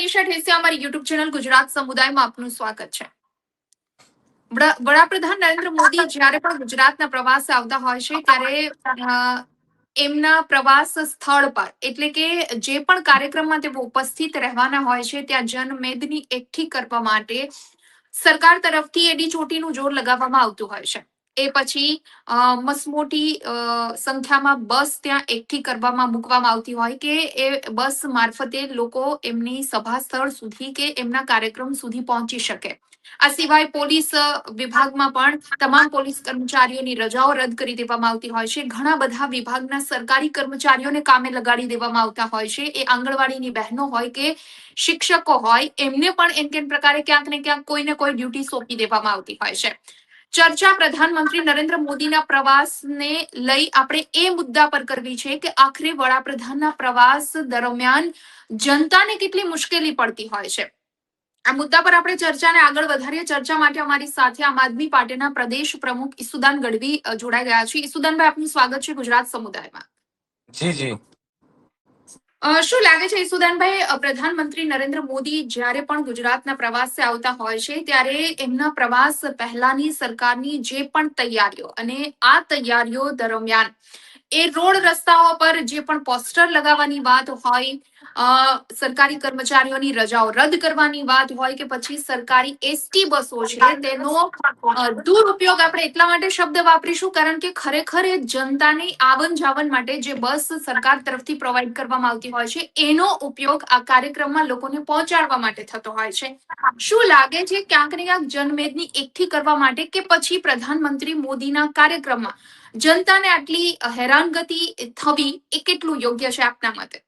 મનીષા ઠેસિયા અમારી YouTube channel Gujarat સમુદાયમાં આપનું સ્વાગત છે. વડાપ્રધાન નરેન્દ્ર મોદી જ્યારે પણ ગુજરાતના પ્રવાસે આવતા હોય છે, ત્યારે એમના પ્રવાસ સ્થળ પર, એટલે કે જે પણ કાર્યક્રમમાં તેઓ ઉપસ્થિત રહેવાના હોય છે, ત્યાં જનમેદની એકઠી કરવા માટે સરકાર તરફથી એડી ચોટીનું જોર લગાવવામાં આવતું હોય છે. એ પછી મસમોટી સંખ્યામાં બસ ત્યાં એકઠી કરવામાં મૂકવામાં આવતી હોય કે એ બસ મારફતે લોકો એમની સભા સ્થળ સુધી કે એમના કાર્યક્રમ સુધી પહોંચી શકે. આ સિવાય પોલીસ વિભાગમાં પણ તમામ પોલીસ કર્મચારીઓની રજાઓ રદ કરી દેવામાં આવતી હોય છે. ઘણા બધા વિભાગના સરકારી કર્મચારીઓને કામે લગાડી દેવામાં આવતા હોય છે. એ આંગણવાડીની બહેનો હોય કે શિક્ષકો હોય, એમને પણ એમ કેમ પ્રકારે ક્યાંક ને ક્યાંક કોઈને કોઈ ડ્યુટી સોંપી દેવામાં આવતી હોય છે. ચર્ચા પ્રધાનમંત્રી નરેન્દ્ર મોદીના પ્રવાસને લઈ આપણે એ મુદ્દા પર કરવી છે કે આખરે વડાપ્રધાનના પ્રવાસ દરમિયાન જનતાને કેટલી મુશ્કેલી પડતી હોય છે. આ મુદ્દા પર આપણે ચર્ચાને આગળ વધારીએ. ચર્ચા માટે અમારી સાથે આમ આદમી પાર્ટીના પ્રદેશ પ્રમુખ ઈસુદાન ગઢવી જોડાઈ ગયા છે. ઈસુદાનભાઈ, આપનું સ્વાગત છે ગુજરાત સમુદાયમાં. જી જી. શું લાગે છે ઈસુદાનભાઈ પ્રધાનમંત્રી નરેન્દ્ર મોદી જ્યારે પણ ગુજરાતના પ્રવાસે આવતા હોય છે, ત્યારે એમના પ્રવાસ પહેલાની સરકારની જે પણ તૈયારીઓ અને આ તૈયારીઓ દરમિયાન એ રોડ રસ્તાઓ પર જે પણ પોસ્ટર લગાવવાની વાત હોય સરકારી કર્મચારીઓની રજાઓ રદ કરવાની વાત હોય કે પછી સરકારી એસટી બસો છે, તેનો દુરુપયોગ આપણે એટલા માટે શબ્દ વાપરીશું કારણ કે ખરેખર એ જનતાની આવન જાવન માટે જે બસ સરકાર તરફથી પ્રોવાઈડ કરવામાં આવતી હોય છે, એનો ઉપયોગ આ કાર્યક્રમમાં લોકોને પહોંચાડવા માટે થતો હોય છે. શું લાગે છે ક્યાંક ને ક્યાંક જનમેદની એકઠી કરવા માટે કે પછી પ્રધાનમંત્રી મોદીના કાર્યક્રમમાં? જનતાને આટલી હેરાનગતિ થવી એ કેટલું યોગ્ય છે આપના મતે?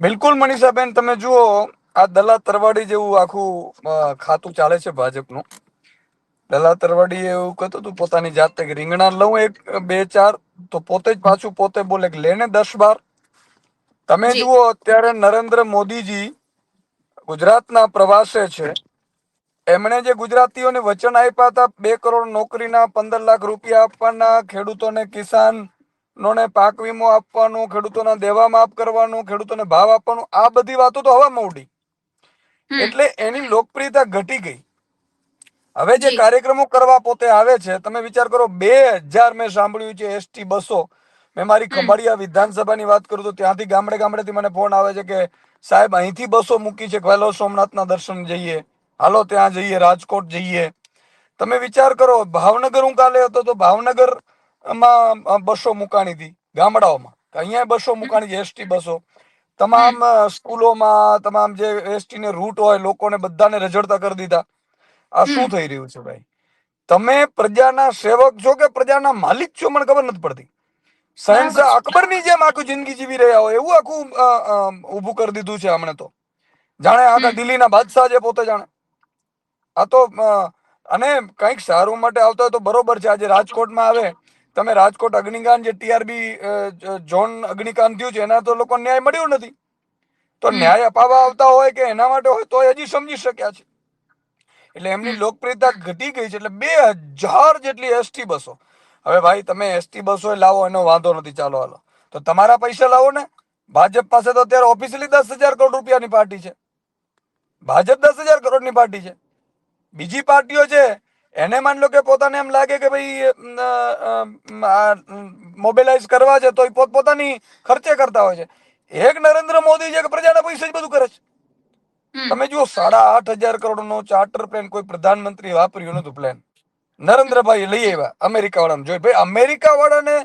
બિલકુલ મનીષાબેન તમે જુઓ આ દલા તરવાડી જેવું આખું ખાતું ચાલે છે ભાજપનું. દલા તરવાડી એવું કહેતું હતું પોતાની જાતે કે રીંગણા લઉં એક બે ચાર તો પોતે જ પાછું પોતે બોલે કે લેને દસ બાર. તમે જુઓ અત્યારે નરેન્દ્ર મોદીજી ગુજરાતના પ્રવાસે છે. એમણે જે ગુજરાતીઓને વચન આપ્યા હતા બે કરોડ નોકરીના પંદર લાખ રૂપિયા આપવાના ખેડૂતોને કિસાન નોને પાક વીમો આપવાનું ખેડૂતોના દેવા માફ કરવાનું ખેડૂતોને ભાવ આપવાનું આ બધી વાતો તો હવામાં ઉડી. એટલે એની લોકપ્રિયતા ઘટી ગઈ. હવે જે કાર્યક્રમો કરવા પોતે આવે છે તમે વિચાર કરો બે હજાર મેં સાંભળ્યું છે એસટી બસો. મેં મારી. ખંભાળિયા વિધાનસભાની વાત કરું તો ત્યાંથી ગામડે ગામડેથી મને ફોન આવે છે કે સાહેબ અહીંથી બસો મૂકી છે કે વહેલો સોમનાથના દર્શન જઈએ. હાલો ત્યાં જઈએ રાજકોટ જઈએ. તમે વિચાર કરો ભાવનગર હું કાલે હતો તો ભાવનગરમાં બસો મુકાણી હતી ગામડાઓમાં. અહીંયા બસો મુકાણી છે એસટી બસો. તમામ સ્કૂલોમાં તમામ જે એસટી ને રૂટ હોય લોકોને બધાને રજડતા કરી દીધા. આ શું થઈ રહ્યું છે ભાઈ? તમે પ્રજાના સેવક છો કે પ્રજાના માલિક છો મને ખબર નથી પડતી. શહેનશાહ અકબર અકબરની જેમ આખું જિંદગી જીવી રહ્યા હોય એવું આખું ઊભું કરી દીધું છે હમણાં તો. જાણે આખા દિલ્હીના બાદશાહ છે પોતે જાણે. આ તો અને કંઈક સારું માટે આવતા હોય તો બરોબર છે. આજે રાજકોટમાં આવે તમે રાજકોટ અગ્નિકાંડ જે ટીઆરબી ઝોન અગ્નિકાંડ થયું છે એના તો લોકો ન્યાય મળ્યો નથી. તો ન્યાય અપાવવા આવતા હોય કે એના માટે હોય તો હજી સમજી શક્યા છે. એટલે એમની લોકપ્રિયતા ઘટી ગઈ છે એટલે બે હજાર જેટલી એસટી બસો. હવે ભાઈ તમે એસટી બસો લાવો એનો વાંધો નથી. ચાલો હાલો. તો તમારા પૈસા લાવો ને. ભાજપ પાસે તો અત્યારે ઓફિશિયલી દસ હજાર કરોડ રૂપિયાની પાર્ટી છે. ભાજપ દસ હજાર કરોડની પાર્ટી છે. બીજી પાર્ટીઓ છે એને માન લો કે પોતાને એમ લાગે કે ભાઈ મોબિલાઇઝ કરવા છે તો એ પોતપોતાની ખર્ચે કરતા હોય છે. એક નરેન્દ્ર મોદી છે કે પ્રજાના પૈસે જ બધું કરે છે. તમે જુઓ સાડા આઠ હજાર કરોડ નો ચાર્ટર પ્લેન કોઈ પ્રધાનમંત્રી વાપર્યું નતું પ્લેન. નરેન્દ્રભાઈ લઈ આવ્યા અમેરિકા વાળાને જોઈ ભાઈ અમેરિકા વાળાને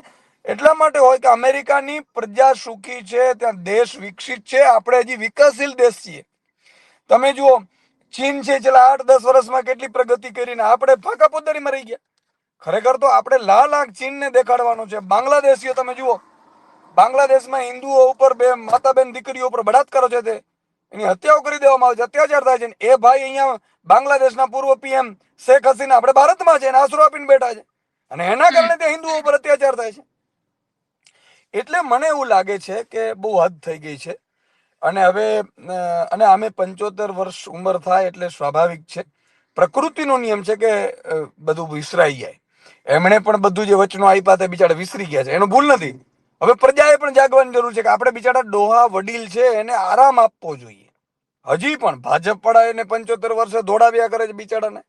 એટલા માટે હોય કે અમેરિકાની પ્રજા સુખી છે ત્યાં દેશ વિકસિત છે આપણે હજી વિકાસશીલ દેશ છીએ. તમે જુઓ ચીન છે છેલ્લા આઠ, દસ વર્ષમાં કેટલી પ્રગતિ કરીને આપણે ફાંકા પોદારીમાં રહી ગયા. ખરેખર તો આપણે લાલ આંખ ચીનને દેખાડવાનો છે. બાંગ્લાદેશીઓ, તમે જુઓ. બાંગ્લાદેશમાં હિન્દુઓ ઉપર બે માતા બેન દીકરીઓ ઉપર બળાત્કારો છે તે. એની હત્યાઓ કરી દેવામાં આવે છે. અત્યાચાર થાય છે. એ ભાઈ અહીંયા બાંગ્લાદેશના પૂર્વ પીએમ શેખ હસીના આપણે ભારતમાં છે. એને આશરો આપીને બેઠા છે. અને એના કારણે તે હિન્દુઓ ઉપર અત્યાચાર થાય છે. એટલે મને એવું લાગે છે કે બહુ હદ થઈ ગઈ છે. અને હવે અને આમે પંચોતેર વર્ષ ઉંમર થાય એટલે સ્વાભાવિક છે. પ્રકૃતિનો નિયમ છે કે બધું વિસરાઈ જાય. એમણે પણ બધું જે વચનો આપ્યા તે બિચારા વિસરી ગયા છે. એનું ભૂલ નથી. હવે પ્રજાએ પણ જાગવાની જરૂર છે કે આપણે બિચારા ડોહા વડીલ છે એને આરામ આપવો જોઈએ. હજી પણ ભાજપ પડા એને પંચોતેર વર્ષે દોડાવ્યા કરે છે બિચારાને.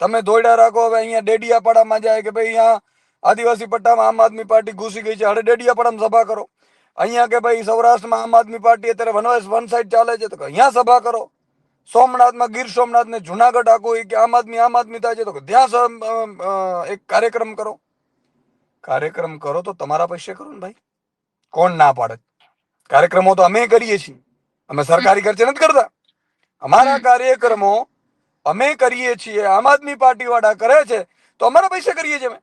તમે દોડ્યા રાખો, હવે અહીંયા ડેડિયાપાડામાં જાય કે ભાઈ અહીંયા આદિવાસી પટ્ટામાં આમ આદમી પાર્ટી ઘૂસી ગઈ છે. હવે ડેડિયાપાડામાં સભા કરો. અહીંયા કે ભાઈ સૌરાષ્ટ્રમાં આમ આદમી પાર્ટી અત્યારે વનવાસ વન સાઈડ ચાલે છે તો કે અહીંયા સભા કરો. સોમનાથમાં ગીર સોમનાથ ને જુનાગઢ આખું કે આમ આદમી આમ આદમી થાય છે તો ત્યાં એક કાર્યક્રમ કરો. કાર્યક્રમ કરો તો તમારા પૈસે કરો ને ભાઈ. કોણ ના પાડે? કાર્યક્રમો તો અમે કરીએ છીએ. અમે સરકારી ખર્ચે નથી કરતા. અમારા કાર્યક્રમો અમે કરીએ છીએ. આમ આદમી પાર્ટી વાળા કરે છે તો અમારા પૈસે કરીએ છીએ અમે.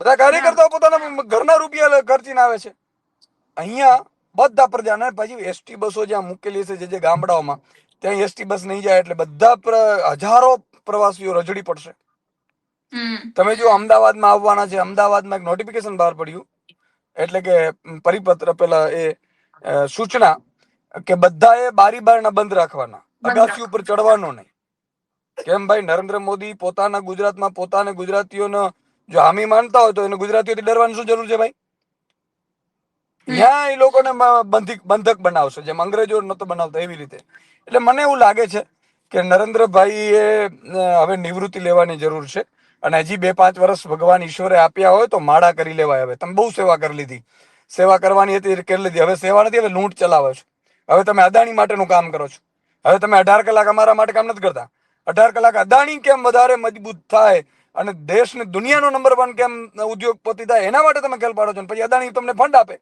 બધા કાર્યકર્તાઓ પોતાના ઘરના રૂપિયા ખર્ચીને આવે છે. અહીંયા બધા પ્રજાને પછી એસટી બસો જ્યાં મૂકેલી છે જે જે ગામડાઓમાં ત્યાં એસટી બસ નહીં જાય એટલે બધા હજારો પ્રવાસીઓ રજડી પડશે. તમે જો અમદાવાદમાં આવવાના છે અમદાવાદમાં એક નોટિફિકેશન બહાર પડ્યું એટલે કે પરિપત્ર પેલા એ સૂચના કે બધાએ બારી બારણા બંધ રાખવાના. બંધ અગાસી ઉપર ચડવાનો નહીં. કેમ ભાઈ નરેન્દ્ર મોદી પોતાના ગુજરાતમાં પોતાને ગુજરાતીઓનો જો હામી માનતા હોય તો એને ગુજરાતીઓથી ડરવાની શું જરૂર છે ભાઈ? ત્યાં એ લોકોને બંધિક, બંધક બનાવશે. જેમ અંગ્રેજો નતો બનાવતા એવી રીતે. એટલે મને એવું લાગે છે કે નરેન્દ્રભાઈ એ હવે નિવૃત્તિ લેવાની જરૂર છે. અને હજી બે પાંચ વર્ષ ભગવાન ઈશ્વરે આપ્યા હોય તો માળા કરી લેવાય હવે. તમે બહુ સેવા કરી લીધી. સેવા કરવાની હતી કરી લીધી. હવે સેવા નથી, હવે લૂંટ ચલાવે છો. હવે તમે અદાણી માટેનું કામ કરો છો. હવે તમે અઢાર કલાક અમારા માટે કામ નથી કરતા. અઢાર કલાક અદાણી કેમ વધારે મજબૂત થાય? અને દેશને દુનિયાનો નંબર વન કેમ ઉદ્યોગપતિ થાય? એના માટે તમે ખેલ પાડો છો. પછી અદાણી તમને ફંડ આપે.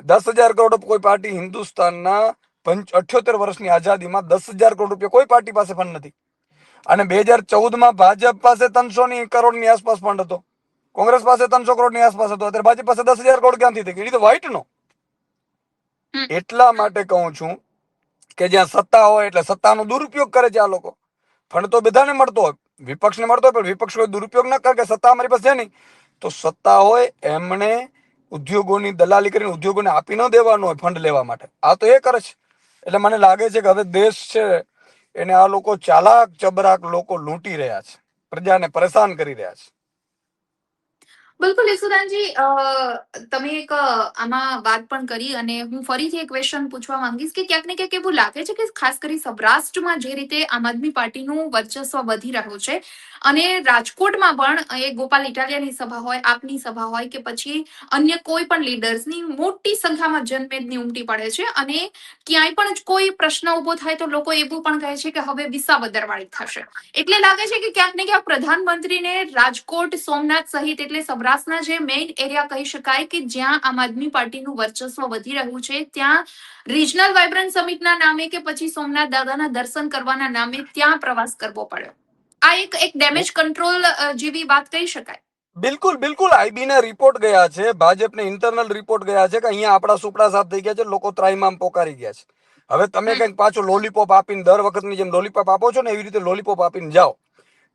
દસ હજાર કરોડ કોઈ પાર્ટી હિન્દુસ્તાનના પંચ અઠ્યોતેર વર્ષની આઝાદીમાં દસ હજાર કરોડ રૂપિયા કોઈ પાર્ટી પાસે ફંડ નથી. અને બે હજાર ચૌદમાં ભાજપ પાસે ત્રણસો ની કરોડની આસપાસ ફંડ હતો. કોંગ્રેસ પાસે ત્રણસો કરોડની આસપાસ હતો. અત્યારે ભાજપ પાસે દસ હજાર કરોડ ક્યાંથી થઈ ગઈ તો વ્હાઈટ નો. એટલા માટે કહું છું કે જ્યાં સત્તા હોય એટલે સત્તાનો દુરુપયોગ કરે છે આ લોકો. ફંડ તો બધાને મળતો હોય. વિપક્ષને મળતો હોય પણ વિપક્ષ કોઈ દુરુપયોગ ન કરે કે સત્તા અમારી પાસે છે નહીં. તો સત્તા હોય એમણે ઉદ્યોગોની દલાલી કરીને ઉદ્યોગોને આપી ન દેવાનો હોય ફંડ લેવા માટે. આ તો એ કરે છે એટલે મને લાગે છે કે હવે દેશ છે એને આ લોકો ચાલાક ચબરાક લોકો લૂંટી રહ્યા છે. પ્રજાને પરેશાન કરી રહ્યા છે. બિલકુલ, યશુદાનજી તમે એક આમાં વાત પણ કરી અને હું ફરીથી એક ક્વેશ્ચન પૂછવા માંગીશ કે ક્યાંક ને ક્યાંક એવું લાગે છે કે ખાસ કરી સૌરાષ્ટ્રમાં જે રીતે આમ આદમી પાર્ટીનું વર્ચસ્વ વધી રહ્યું છે અને રાજકોટમાં પણ એ ગોપાલ ઇટાલિયાની સભા હોય, આપની સભા હોય કે પછી અન્ય કોઈ પણ લીડર્સની મોટી સંખ્યામાં જનમેદની ઉમટી પડે છે અને ક્યાંય પણ કોઈ પ્રશ્ન ઊભો થાય તો લોકો એવું પણ કહે છે કે હવે વિસા બદરવાળી થશે. એટલે લાગે છે કે ક્યાંક ને ક્યાંક પ્રધાનમંત્રીને રાજકોટ સોમનાથ સહિત એટલે સૌરાષ્ટ્રના જે મેઇન એરિયા કહી શકાય કે જ્યાં આમ આદમી પાર્ટીનું વર્ચસ્વ વધી રહ્યું છે ત્યાં રિજનલ વાઇબ્રન્ટ સમિટના નામે કે પછી સોમનાથ દાદાના દર્શન કરવાના નામે ત્યાં પ્રવાસ કરવો પડ્યો. આ એક એક ડેમેજ કંટ્રોલ જેવી વાત કહી શકાય. બિલકુલ બિલકુલ. આઈબી ના રિપોર્ટ ગયા છે ભાજપને ઇન્ટરનલ રિપોર્ટ ગયા છે કે અહીંયા આપણા સુપડા સાફ થઈ ગયા છે લોકો ત્રાઈમામ પોકારી ગયા છે. હવે તમે કંઈક પાછો લોલીપોપ આપીને દર વખતની જેમ લોલીપોપ આપો છો ને એવી રીતે લોલીપોપ આપીને જાઓ.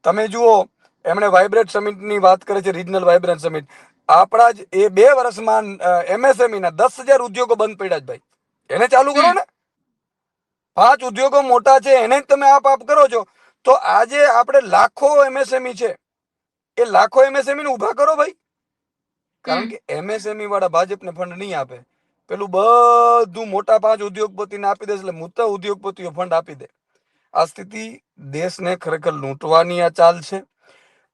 તમે જુઓ એમણે વાઇબ્રેટ સમિટની વાત કરે છે રિજનલ વાઇબ્રન્ટ સમિટ આપણા જ એ બે વર્ષમાં એમએસએમઈ ના દસ હજાર ઉદ્યોગો બંધ પડ્યા છે ભાઈ. એને ચાલુ કરો ને. પાંચ ઉદ્યોગો મોટા છે એને જ તમે આપ આપ કરો છો. તો આજે આપણે લાખો એમએસએમઈ છે. એ લાખો એમએસએમઈ ને ઊભા કરો ભાઈ. કારણ કે એમએસએમઈ વાળા ભાજપને ફંડ નહીં આપે. પેલું બધું મોટા પાંચ ઉદ્યોગપતિને આપી દે એટલે મોટા ઉદ્યોગપતિઓ ફંડ આપી દે. આ સ્થિતિ દેશને ખરેખર લૂંટવાની આ ચાલ છે.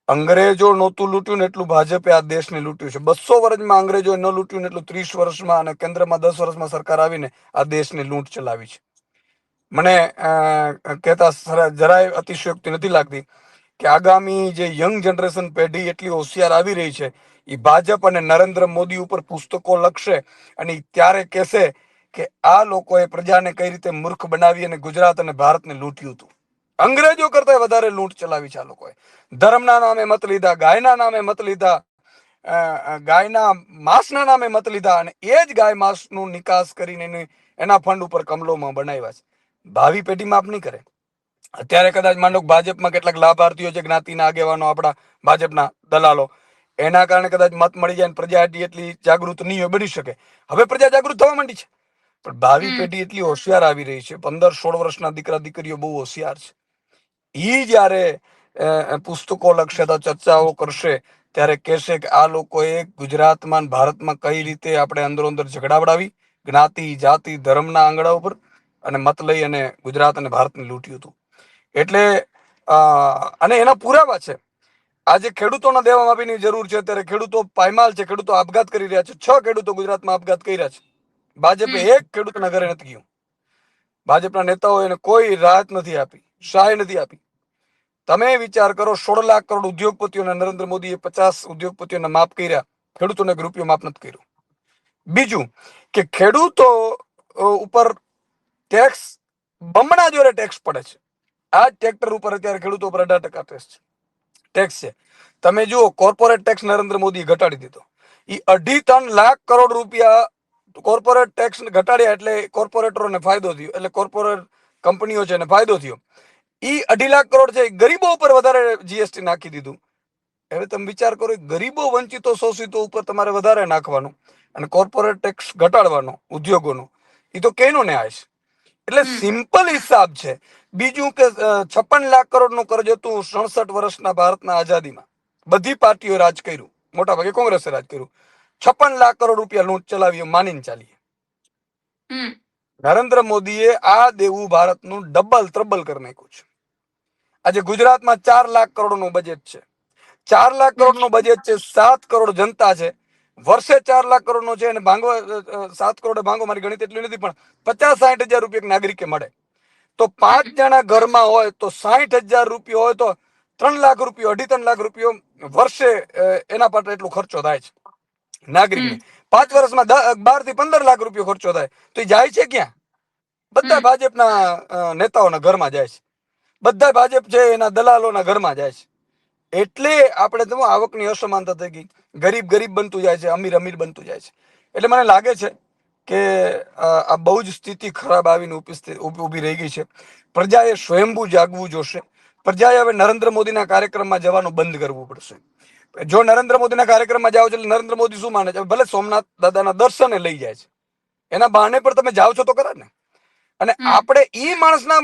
અંગ્રેજો નહોતું લૂંટ્યું ને એટલું ભાજપે આ દેશને લૂંટ્યું છે. બસો વર્ષમાં અંગ્રેજો ન લૂંટ્યું ને એટલું ત્રીસ વર્ષમાં અને કેન્દ્રમાં દસ વર્ષમાં સરકાર આવીને આ દેશને લૂંટ ચલાવી છે. મને કહેતા જરાય અતિશયોક્તિ નથી લાગતી કે આગામી જે યંગ જનરેશન પેઢી એટલી હોશિયાર આવી રહી છે એ ભાજપ અને નરેન્દ્ર મોદી ઉપર પુસ્તકો લખશે અને ત્યારે કહેશે કે આ લોકોએ પ્રજાને કઈ રીતે મૂર્ખ બનાવી અને ગુજરાત અને ભારતને લૂંટ્યું હતું. અંગ્રેજો કરતા વધારે લૂંટ ચલાવી છે આ લોકોએ. ધર્મના નામે મત લીધા ગાયના નામે મત લીધા ગાયના માંસના નામે મત લીધા અને એ જ ગાય માંસનું નિકાસ કરીને એના ફંડ ઉપર કમલોમાં બનાવ્યા છે. ભાવિ પેઢી માફ નહીં કરે. અત્યારે કદાચ માનો ભાજપમાં કેટલાક લાભાર્થીઓ છે જ્ઞાતિના આગેવાનો આપણા ભાજપના દલાલો એના કારણે કદાચ મત મળી જાય પ્રજા એટલી જાગૃત નહીં હોય બની શકે. હવે પ્રજા જાગૃત થવા માંડી છે. પણ ભાવિ પેઢી એટલી હોશિયાર આવી રહી છે. પંદર સોળ વર્ષના દીકરા દીકરીઓ બહુ હોશિયાર છે. ઈ જ્યારે પુસ્તકો લખશે તો ચર્ચાઓ કરશે ત્યારે કહેશે કે આ લોકોએ ગુજરાતમાં ભારતમાં કઈ રીતે આપણે અંદરો અંદર ઝઘડાવડાવી જ્ઞાતિ જાતિ ધર્મના આંગળા ઉપર અને મત લઈ અને ગુજરાત અને ભારતને લૂંટ્યું હતું. એટલે અને એના પુરાવા છે. આજે ખેડૂતોના દેવા માફીની જરૂર છે ત્યારે ખેડૂતો પાયમાલ છે ખેડૂતો આપઘાત કરી રહ્યા છે. છ ખેડૂતો ગુજરાતમાં આપઘાત કર્યા છે. ભાજપે. એક ખેડૂતના ઘરે નથી ગયું. ભાજપના નેતાઓ એને કોઈ રાહત નથી આપી. સહાય નથી આપી. તમે વિચાર કરો, સોળ લાખ કરોડ ઉદ્યોગપતિઓને નરેન્દ્ર મોદીએ પચાસ ઉદ્યોગપતિઓને માફ કર્યા, ખેડૂતોને રૂપિયો માફ નથી કર્યું. બીજું કે ખેડૂતો ઉપર ટેક્સ બમણા જોરે ટેક્સ પડે છે. આ ટ્રેક્ટર ઉપર અત્યારે ખેડૂતો ઉપર અઢાર ટકા ટેક્સ છે. ટેક્સ છે. તમે જુઓ કોર્પોરેટ ટેક્સ નરેન્દ્ર મોદીએ ઘટાડી દીધો. એ અઢી ત્રણ લાખ કરોડ રૂપિયા કોર્પોરેટ ટેક્સ ઘટાડ્યા એટલે કોર્પોરેટરોને ફાયદો થયો, એટલે કોર્પોરેટ કંપનીઓ છે એને ફાયદો થયો. ઈ અઢી લાખ કરોડ છે. ગરીબો ઉપર વધારે જીએસટી નાખી દીધું. હવે તમે વિચાર કરો ગરીબો વંચિતો શોષિતો ઉપર તમારે વધારે નાખવાનું અને કોર્પોરેટ ટેક્સ ઘટાડવાનો ઉદ્યોગોનો. એ તો કેનો ન્યાય એટલે સિમ્પલ હિસાબ છે. બીજું કે છપ્પન લાખ કરોડનું કર્જ હતું સડસઠ વર્ષના ભારતના આઝાદીમાં. બધી પાર્ટીઓ રાજ કર્યું. મોટા ભાગે કોંગ્રેસે રાજ કર્યું. છપ્પન લાખ કરોડ રૂપિયા લૂંટ ચલાવીએ માનીને ચાલીએ. નરેન્દ્ર મોદીએ આ દેવું ભારતનું ડબલ ત્રબલ કરી નાખ્યું છે. આજે ગુજરાતમાં ચાર લાખ કરોડનું બજેટ છે. ચાર લાખ કરોડનું બજેટ છે સાત કરોડ જનતા છે. વર્ષે ચાર લાખ કરોડનો છે અને અ, સાત કરોડ ભાંગો મારી ગણિત એટલી નથી પણ પચાસ સાઠ હજાર રૂપિયા નાગરિકે મળે. તો પાંચ જણા ઘરમાં હોય તો સાઠ હજાર રૂપિયા હોય તો ત્રણ લાખ રૂપિયો અઢી ત્રણ લાખ રૂપિયો વર્ષે એના પર એટલો ખર્ચો થાય છે નાગરિક પાંચ વર્ષમાં બારથી પંદર લાખ રૂપિયો ખર્ચો થાય. તો એ જાય છે ક્યાં? બધા ભાજપના નેતાઓના ઘરમાં જાય છે. બધા ભાજપ છે એના દલાલોના ઘરમાં જાય છે. એટલે આપણે તો આવકની અસમાનતા થઈ ગઈ. ગરીબ ગરીબ બનતું જાય છે, અમીર અમીર બનતું જાય છે. એટલે મને લાગે છે કે આ બહુ જ સ્થિતિ ખરાબ આવીને ઊભી રહી ગઈ છે. પ્રજાએ સ્વયંભૂ જાગવું જોશે. પ્રજાએ હવે નરેન્દ્ર મોદીના કાર્યક્રમમાં જવાનું બંધ કરવું પડશે. જો નરેન્દ્ર મોદીના કાર્યક્રમમાં જાઓ છો એટલે નરેન્દ્ર મોદી શું માને છે? ભલે સોમનાથ દાદાના દર્શને લઈ જાય છે. એના બહાને પર તમે જાઓ છો તો ખરા ને? અને આપણે એ માણસના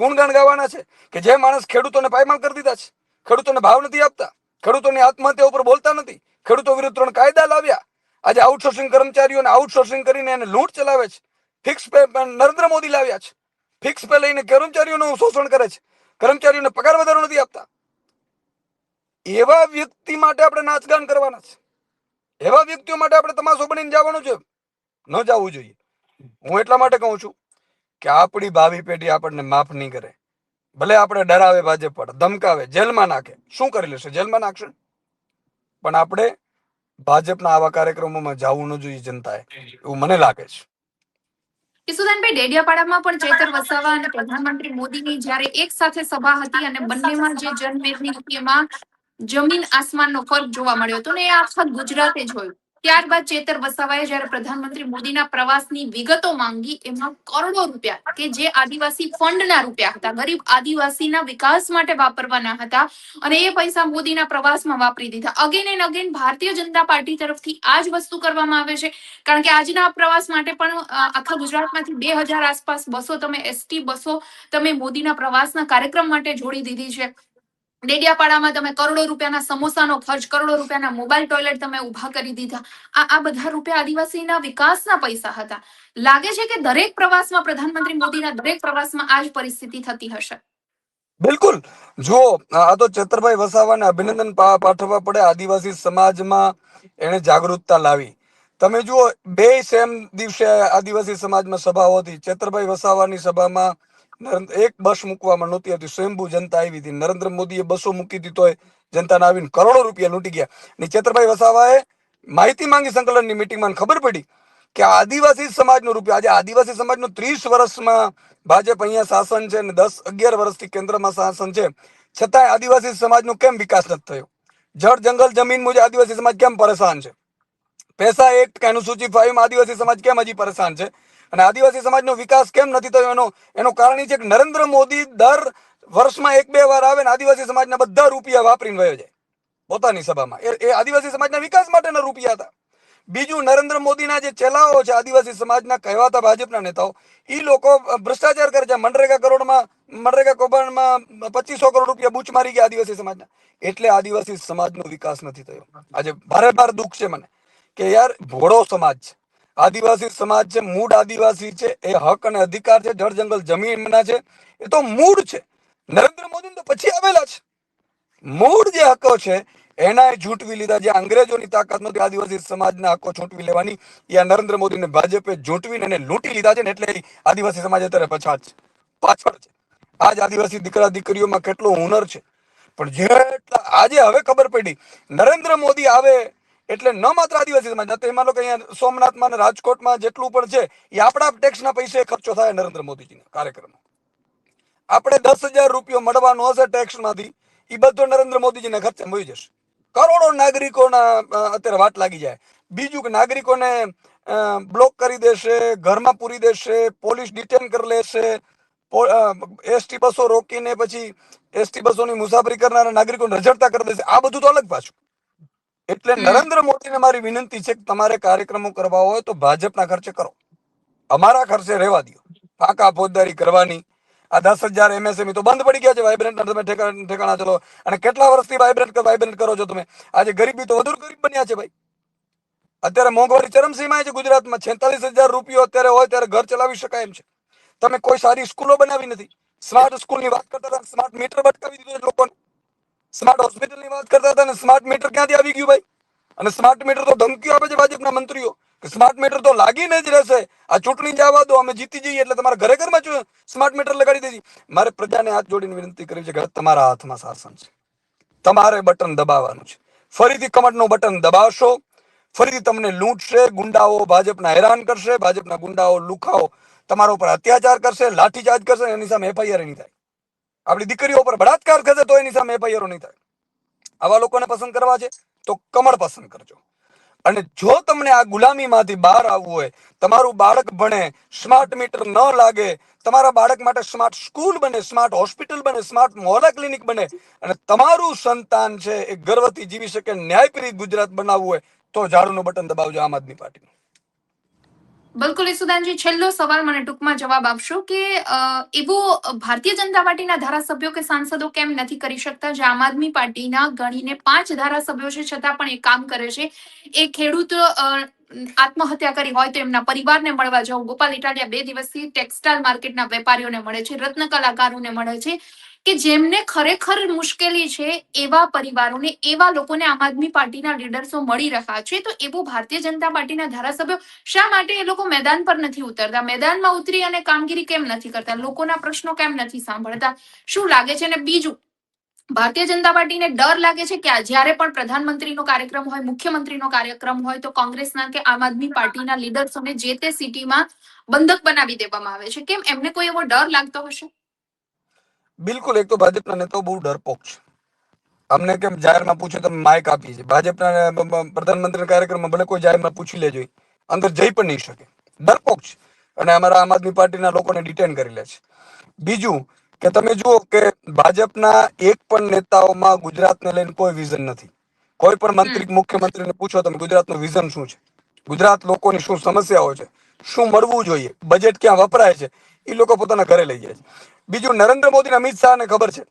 ગુણગાન ગાવાના છે કે જે માણસ ખેડૂતોને પાયમાલ કરી દીધા છે. ખેડૂતોને ભાવ નથી આપતા. ખેડૂતોની આત્મહત્યા ઉપર બોલતા નથી. ખેડૂતો વિરુદ્ધ ત્રણ કાયદા લાવ્યા. આજે આઉટસોર્સિંગ કર્મચારીઓને આઉટસોર્સિંગ કરીને એને લૂંટ ચલાવે છે. ફિક્સ પે નરેન્દ્ર મોદી લાવ્યા છે. ફિક્સ પે લઈને કર્મચારીઓનું શોષણ કરે છે. કર્મચારીઓને પગાર વધારો નથી આપતા. એવા વ્યક્તિ માટે આપણે નાચગાન કરવાના છે. એવા વ્યક્તિઓ માટે આપણે તમાશો બનીને જવાનું છે. ન જવું જોઈએ. હું એટલા માટે કહું છું કે આપણી ભાવિ પેઢી આપણને માફ નહીં કરે. ભલે આપણે ડરાવે ભાજપ પર ધમકાવે, જેલમાં નાખે. શું કરી લેશે? જેલમાં નાખશે? પણ આપણે ભાજપના આવા કાર્યક્રમોમાં જવું ન જોઈએ જનતાએ. એવું મને લાગે છે. કિશોદાનભાઈ ડેડિયાપાડામાં પણ ચેતર વસાવા અને પ્રધાનમંત્રી મોદીની જ્યારે એક સાથે સભા હતી અને બંનેમાં જે જનમેદની હતી એમાં જમીન આસમાનનો ફરક જોવા મળ્યો હતો ને એ આખા ગુજરાતે જોયું. ત્યારબાદ ચેતર વસાવાએ જ્યારે પ્રધાનમંત્રી મોદીના પ્રવાસની વિગતો માંગી, એમાં કરોડો રૂપિયા કે જે આદિવાસી ફંડના રૂપિયા હતા, ગરીબ આદિવાસીના વિકાસ માટે વાપરવાના હતા અને એ પૈસા મોદીના પ્રવાસમાં વાપરી દીધા. Again and again Bharatiya Janata party તરફથી આ જ વસ્તુ કરવામાં આવે છે. કારણ કે આજના પ્રવાસ માટે પણ આખા ગુજરાતમાંથી બે હજાર આસપાસ બસો તમે એસટી બસો તમે મોદીના પ્રવાસના કાર્યક્રમ માટે જોડી દીધી છે. ડેડિયાપાડામાં તમે કરોડો રૂપિયાના સમોસાનો ખર્ચ, કરોડો રૂપિયાના મોબાઈલ ટોયલેટ તમે ઊભા કરી દીધા. આ આ બધા રૂપિયા આદિવાસીના વિકાસના પૈસા હતા. લાગે છે કે દરેક પ્રવાસમાં પ્રધાનમંત્રી મોદીના દરેક પ્રવાસમાં આ જ પરિસ્થિતિ થતી હશે? બિલકુલ. જો, આ તો ચેતરભાઈ વસાવાને અભિનંદન પાઠવવા પડે આદિવાસી સમાજમાં એને જાગૃતતા લાવી. તમે જુઓ, બે સેમ દિવસે આદિવાસી સમાજમાં સભાઓ હતી. ચેતરભાઈ વસાવાની સભામાં એક બસ મૂકવામાં નહોતી હતી સ્વયંભૂ જનતા આવી હતી. નરેન્દ્ર મોદીએ બસો મૂકી હતી તોય જનતાને આવીને કરોડો રૂપિયા લૂંટી ગયા. ને ચેતરભાઈ વસાવાએ માહિતી માંગી સંકલનની મિટિંગમાં ખબર પડી કે આદિવાસી સમાજનો રૂપિયો, આજે આદિવાસી સમાજનો ત્રીસ વર્ષમાં ભાજપ અહીંયા શાસન છે ને દસ, અગિયાર વર્ષથી કેન્દ્રમાં શાસન છે. છતાંય આદિવાસી સમાજનો કેમ વિકાસ નથી થયો? જળ, જંગલ, જમીન મુજબ આદિવાસી સમાજ કેમ પરેશાન છે? પૈસા એક્ટ કે અનુસૂચિત ફાઈવમાં આદિવાસી સમાજ કેમ હજી પરેશાન છે? અને આદિવાસી સમાજનો વિકાસ કેમ નથી થયો? એનો, એનું કારણ છે કે નરેન્દ્ર મોદી દર વર્ષમાં એક બે વાર આવે ને આદિવાસી સમાજના બધા રૂપિયા વાપરીને વયો જાય. પોતાની સભામાં. એ આદિવાસી સમાજના વિકાસ માટેના રૂપિયા હતા. બીજું, નરેન્દ્ર મોદીના જે ચેલાઓ છે આદિવાસી સમાજના કહેવાતા ભાજપના નેતાઓ એ લોકો ભ્રષ્ટાચાર કરે છે. મનરેગા કરોડમાં, મનરેગા કૌભાંડમાં પચીસો કરોડ રૂપિયા બૂચ મારી ગયા આદિવાસી સમાજના. એટલે આદિવાસી સમાજનો વિકાસ નથી થયો. આજે ભારે ભાર દુઃખ છે મને કે યાર ભોળો સમાજ છે. આદિવાસી સમાજ છે, મૂળ આદિવાસી છે, એ હક અને અધિકાર છે, જળ જંગલ જમીનના છે, એ તો મૂળ છે. નરેન્દ્ર મોદી તો પછી આવેલા છે. મૂળ જે હકો છે એના એ ઝૂંટવી લીધા જે અંગ્રેજોની તાકાત નહોતી આદિવાસી સમાજના હકો ઝૂંટવી લેવાની. એ નરેન્દ્ર મોદીને ભાજપે ઝૂંટવીને એને લૂંટી લીધા છે ને એટલે આદિવાસી સમાજ અત્યારે પછાત છે. પાછળ છે. આજ આદિવાસી દીકરા દીકરીઓમાં કેટલો હુનર છે. પણ જેટલા આજે હવે ખબર પડી. નરેન્દ્ર મોદી આવે એટલે ન માત્ર આદિવાસી સમાજ એમાં લોકો અહીંયા સોમનાથમાં અને રાજકોટમાં જેટલું પણ છે, એ આપણા ટેક્સના પૈસે ખર્ચો થાય નરેન્દ્ર મોદીજીના કાર્યક્રમમાં. આપણે દસ હજાર રૂપિયો મળવાનો હશે ટેક્સમાંથી એ બધો નરેન્દ્ર મોદીજીના ખર્ચે મળી જશે. કરોડો નાગરિકોના અત્યારે વાટ લાગી જાય. બીજું કે નાગરિકોને બ્લોક કરી દેશે, ઘરમાં પૂરી દેશે, પોલીસ ડિટેન કરી લેશે એસટી બસો રોકીને પછી એસટી બસોની મુસાફરી કરનારા નાગરિકોને રજડતા કરી દેશે. આ બધું તો અલગ પાછું. એટલે નરેન્દ્ર મોદીને મારી વિનંતી છે કે તમારે કાર્યક્રમો કરવા હોય તો ભાજપના ખર્ચે કરો. અમારા ખર્ચે રહેવા દો. પાકા ફોજદારી કરવાની. આ દસ હજાર એમએસએમઈ તો બંધ પડી ગયા છે વાઇબ્રન્ટ તમે ઠેકાણા ચલો. અને કેટલા વર્ષથી વાઇબ્રન્ટ વાઇબ્રન્ટ કરો છો તમે? આજે ગરીબી તો વધુ ગરીબ બન્યા છે ભાઈ. અત્યારે મોંઘવારી ચરમસીમાએ છે ગુજરાતમાં. છેતાલીસ હજાર રૂપિયો અત્યારે હોય ત્યારે ઘર ચલાવી શકાય એમ છે. તમે કોઈ સારી સ્કૂલો બનાવી નથી. સ્માર્ટ સ્કૂલની વાત કરતા સ્માર્ટ મીટર ભટકાવી દીધું લોકોને. સ્માર્ટ હોસ્પિટલની વાત કરતા હતા અને સ્માર્ટ મીટર ક્યાંથી આવી ગયું ભાઈ? અને સ્માર્ટ મીટર તો ધમકીઓ આપે છે ભાજપના મંત્રીઓ. કે સ્માર્ટ મીટર તો લાગીને જ રહેશે. આ ચૂંટણી જવા દો અમે જીતી જઈએ એટલે તમારા ઘરે ઘરમાં સ્માર્ટ મીટર લગાડી દેજી. મારે પ્રજાને હાથ જોડીને વિનંતી કરવી છે કે તમારા હાથમાં શાસન છે. તમારે બટન દબાવવાનું છે. ફરીથી કમટનું બટન દબાવશો. ફરીથી તમને લૂંટશે, ગુંડાઓ ભાજપના હેરાન કરશે, ભાજપના ગુંડાઓ લુખાઓ તમારા ઉપર અત્યાચાર કરશે, લાઠીચાર્જ કરશે, એની સામે એફઆઈઆર નહીં થાય. આપણી દીકરીઓ પર બળાત્કાર થશે તો એની સામે એફઆઈઆરો નહીં થાય. આવા લોકોને પસંદ કરવા છે તો કમળ પસંદ કરજો. અને જો તમને આ ગુલામીમાંથી બહાર આવવું હોય, તમારું બાળક ભણે સ્માર્ટ મીટર ન લાગે, તમારા બાળક માટે સ્માર્ટ સ્કૂલ બને સ્માર્ટ હોસ્પિટલ બને સ્માર્ટ મોહલ્લા ક્લિનિક બને, અને તમારું સંતાન છે એ ગર્વથી જીવી શકે ન્યાયપ્રિય ગુજરાત બનાવવું હોય, તો ઝાડુનું બટન દબાવજો આમ આદમી પાર્ટીનું. બિલકુલ ઈસુદાનજી, છેલ્લો સવાલ મને ટૂંકમાં જવાબ આપશો કે એવું ભારતીય જનતા પાર્ટીના ધારાસભ્યો કે સાંસદો કેમ નથી કરી શકતા? જે આમ આદમી પાર્ટીના ગણીને પાંચ ધારાસભ્યો છે, છતાં પણ એ કામ કરે છે. એ ખેડૂત આત્મહત્યા કરી હોય તો એમના પરિવારને મળવા જવું ગોપાલ ઇટાલિયા બે દિવસથી ટેક્સટાઇલ માર્કેટના વેપારીઓને મળે છે, રત્ન કલાકારોને મળે છે. કે જેમને ખરેખર મુશ્કેલી છે, એવા પરિવારોને, એવા લોકોને આમ આદમી પાર્ટીના લીડર્સો મળી રહ્યા છે, તો એવું ભારતીય જનતા પાર્ટીના ધારાસભ્યો શા માટે એ લોકો મેદાન પર નથી ઉતરતા? મેદાનમાં ઉતરી અને કામગીરી કેમ નથી કરતા? લોકોના પ્રશ્નો કેમ નથી સાંભળતા? શું લાગે છે? અને બીજું, ભારતીય જનતા પાર્ટીને ડર લાગે છે કે જ્યારે પણ પ્રધાનમંત્રીનો કાર્યક્રમ હોય, મુખ્યમંત્રીનો કાર્યક્રમ હોય, તો કોંગ્રેસના કે આમ આદમી પાર્ટીના લીડર્સોને જે તે સિટીમાં બંધક બનાવી દેવામાં આવે છે? કેમ? એમને કોઈ એવો ડર લાગતો હશે? બિલકુલ એક તો ભાજપના નેતાઓ બહુ ડરપોક છે. અમને કેમ જાહેરમાં પૂછે તમે માઇક આપી છે ભાજપના પ્રધાનમંત્રીના કાર્યક્રમમાં ભલે કોઈ જાહેરમાં પૂછી લેજો અંદર જઈ પણ નહીં શકે. ડરપોક છે. અને અમારા આમ આદમી પાર્ટીના લોકોને ડિટેન કરી લે છે. બીજું કે તમે જુઓ કે ભાજપના એક પણ નેતાઓમાં ગુજરાતને લઈને કોઈ વિઝન નથી. કોઈ પણ મંત્રી મુખ્યમંત્રીને પૂછો તમે ગુજરાતનું વિઝન શું છે? ગુજરાત લોકોની શું સમસ્યાઓ છે? શું મળવું જોઈએ? બજેટ ક્યાં વપરાય છે? એ લોકો પોતાના ઘરે લઈ જાય છે. બીજું નરેન્દ્ર મોદી અમિત શાહને ખબર છે?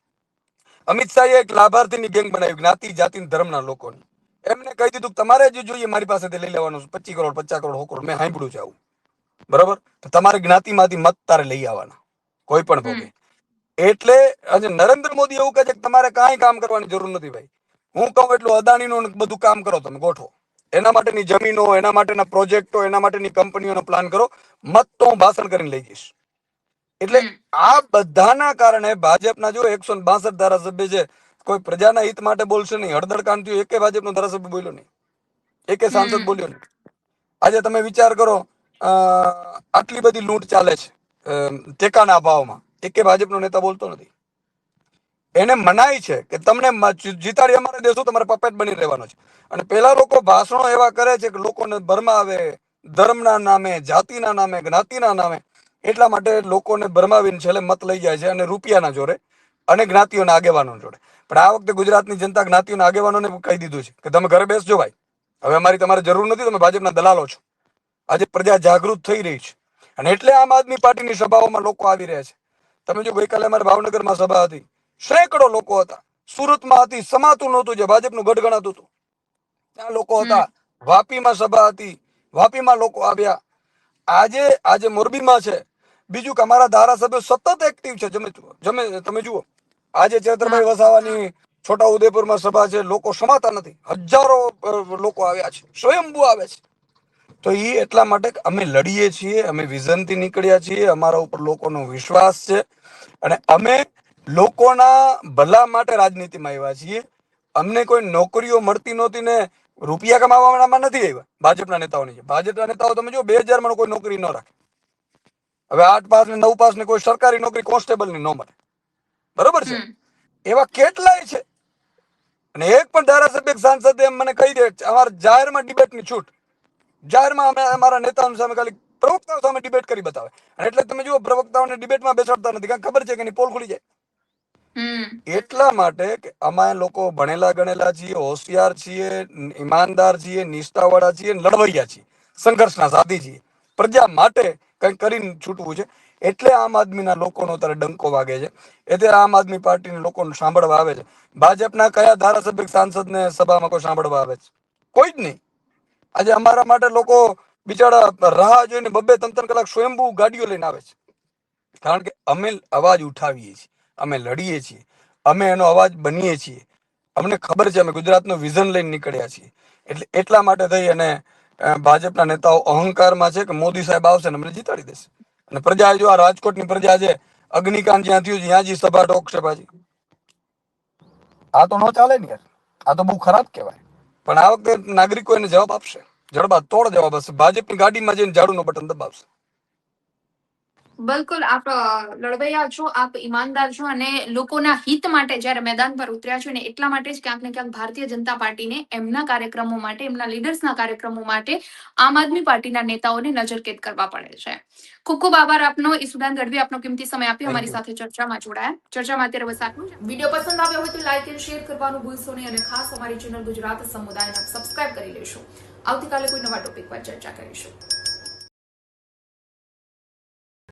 અમિત શાહે એક લાભાર્થીની ગેંગ બનાવી જ્ઞાતિ જાતિ ધર્મના લોકોની. એમને કહી દીધું તમારે જે જોઈએ મારી પાસેથી લઈ લેવાનું પચીસ કરોડ પચાસ કરોડ સો કરોડ મેં સાંભળ્યું છે આવું. બરોબર? તો તમારી જ્ઞાતિમાંથી મત તારે લઈ આવવાના. કોઈ પણ ભોગે. એટલે આજે નરેન્દ્ર મોદી એવું કહે છે કે તમારે કાંઈ કામ કરવાની જરૂર નથી ભાઈ. હું કહું એટલું અદાણીનું ને બધું કામ કરો તમે ગોઠવો. એના માટેની જમીનો એના માટેના પ્રોજેક્ટો એના માટેની કંપનીઓનો પ્લાન કરો. મત તો હું ભાષણ કરીને લઈ જઈશ. એટલે. આ બધાના કારણે ભાજપના જો એકસો બાસઠ ધારાસભ્ય છે કોઈ પ્રજાના હિત માટે બોલશે નહીં. હળદર થયું એકે ભાજપનો ધારાસભ્ય બોલ્યો નહીં. એકે સાંસદ બોલ્યો નહીં. આજે તમે વિચાર કરો આટલી બધી લૂંટ ચાલે છે ટેકાના ભાવમાં એકે ભાજપનો નેતા બોલતો નથી. એને મનાય છે કે તમને જીતાડી અમારે દેશું તમારે પપેટ બની રહેવાનો છે. અને પેલા લોકો ભાષણો એવા કરે છે કે લોકોને ભરમાવે ધર્મના નામે જાતિના નામે જ્ઞાતિના નામે. એટલા માટે લોકોને ભરમાવીને છેલ્લે મત લઈ જાય છે અને રૂપિયાના જોડે અને જ્ઞાતિઓના આગેવાનો જોડે. પણ આ વખતે ગુજરાતની જનતા જ્ઞાતિઓના આગેવાનોને કહી દીધું છે કે તમે ઘરે બેસજો ભાઈ. હવે અમારી તમારે જરૂર નથી તમે ભાજપના દલાલો છો. આજે પ્રજા જાગૃત થઈ રહી છે. અને એટલે આમ આદમી પાર્ટીની સભાઓમાં લોકો આવી રહ્યા છે. તમે જો ગઈકાલે અમારે ભાવનગરમાં સભા હતી સેંકડો લોકો હતા. સુરતમાં હતી સમાતું નહોતું જે ભાજપનું ગઢ ગણાતું હતું. ત્યાં લોકો હતા. વાપીમાં સભા હતી. વાપીમાં લોકો આવ્યા. આજે આજે મોરબીમાં છે. બીજું કે અમારા ધારાસભ્યો સતત એક્ટિવ છે. જમે તમે જુઓ. આજે ચેતરભાઈ વસાવાની છોટા ઉદેપુરમાં સભા છે. લોકો સમાતા નથી. હજારો લોકો આવ્યા છે. સ્વયંભૂ આવે છે. તો એ એટલા માટે અમે લડીએ છીએ અમે વિઝનથી નીકળ્યા છીએ. અમારા ઉપર લોકોનો વિશ્વાસ છે. અને અમે લોકોના ભલા માટે રાજનીતિમાં આવ્યા છીએ. અમને કોઈ નોકરીઓ મળતી નહોતી ને રૂપિયા કમાવામાં નથી આવ્યા. ભાજપના નેતાઓની. ભાજપના નેતાઓ તમે જો બે હજારમાં કોઈ નોકરી ન રાખે. હવે આઠ પાસ ને નવ પાસ ને કોઈ સરકારી નોકરી કોન્સ્ટેબલની ન મળે. બરોબર છે? એવા કેટલાય છે. અને એક પણ ધારાસભ્ય સાંસદ એમ મને કહી દે અમારે જાહેરમાં ડિબેટની છૂટ. જાહેરમાં અમે અમારા નેતાઓ સામે ખાલી પ્રવક્તાઓ સામે ડિબેટ કરી બતાવે. અને એટલે તમે જુઓ પ્રવક્તાઓને ડિબેટમાં બેસાડતા નથી. કારણ ખબર છે કે પોલ ખુલી જાય? એટલા માટે કે અમે લોકો ભણેલા ગણેલા છીએ હોશિયાર છીએ ઈમાનદાર છીએ નિષ્ઠાવાળા છીએ લડવૈયા છીએ સંઘર્ષના સાથી છીએ. પ્રજા માટે કંઈક કરીને છૂટવું છે. એટલે આમ આદમીના લોકોનો અત્યારે ડંકો વાગે છે. એટલે આમ આદમી પાર્ટીના લોકોને સાંભળવા આવે છે. ભાજપના કયા ધારાસભ્ય સાંસદને સભામાં કોઈ સાંભળવા આવે છે? કોઈ જ નહીં. આજે અમારા માટે લોકો બિચારા રાહ જોઈને બબ્બે ત્રણ ત્રણ કલાક સ્વયંભૂ ગાડીઓ લઈને આવે છે. કારણ કે અમે અવાજ ઉઠાવીએ છીએ. અમે લડીએ છીએ. અમે એનો અવાજ બનીએ છીએ. અમને ખબર છે અમે ગુજરાતનું વિઝન લઈને નીકળ્યા છીએ. એટલે એટલા માટે થઈ અને ભાજપના નેતાઓ અહંકારમાં છે કે મોદી સાહેબ આવશે ને અમને જીતાડી દેશે. અને પ્રજા જો આ રાજકોટની પ્રજા છે, અગ્નિકાંડ જ્યાં થયું ત્યાં જ સભા ટોકશે પાછી આ તો ન ચાલે ને યાર. આ તો બહુ ખરાબ કહેવાય. પણ આ વખતે નાગરિકો એને જવાબ આપશે. જડબા તોડ જવાબ આપશે ભાજપની ગાડીમાં જઈને ઝાડુનો બટન દબાવશે. બિલકુલ આપ લડવૈયા છો આપ ઈમાનદાર છો અને લોકોના હિત માટે જ્યારે મેદાન પર ઉતર્યા છો ને એટલા માટે જ ક્યાંક ને ક્યાંક ભારતીય જનતા પાર્ટીને એમના કાર્યક્રમો માટે એમના લીડર્સના કાર્યક્રમો માટે આમ આદમી પાર્ટીના નેતાઓને નજરકેદ કરવા પડે છે. ખૂબ ખૂબ આભાર આપનો. ઈસુદાન ગઢવી આપનો કિંમતી સમય આપ્યો. અમારી સાથે ચર્ચામાં જોડાયા. ચર્ચામાં અત્યારે બસ આટલું વીડિયો પસંદ આવ્યો હોય તો લાઈક એન્ડ શેર કરવાનું ભૂલશો નહીં અને ખાસ અમારી ચેનલ ગુજરાત સમુદાયને સબસ્ક્રાઇબ કરી લેશો. આવતીકાલે કોઈ નવા ટોપિક પર ચર્ચા કરીશું.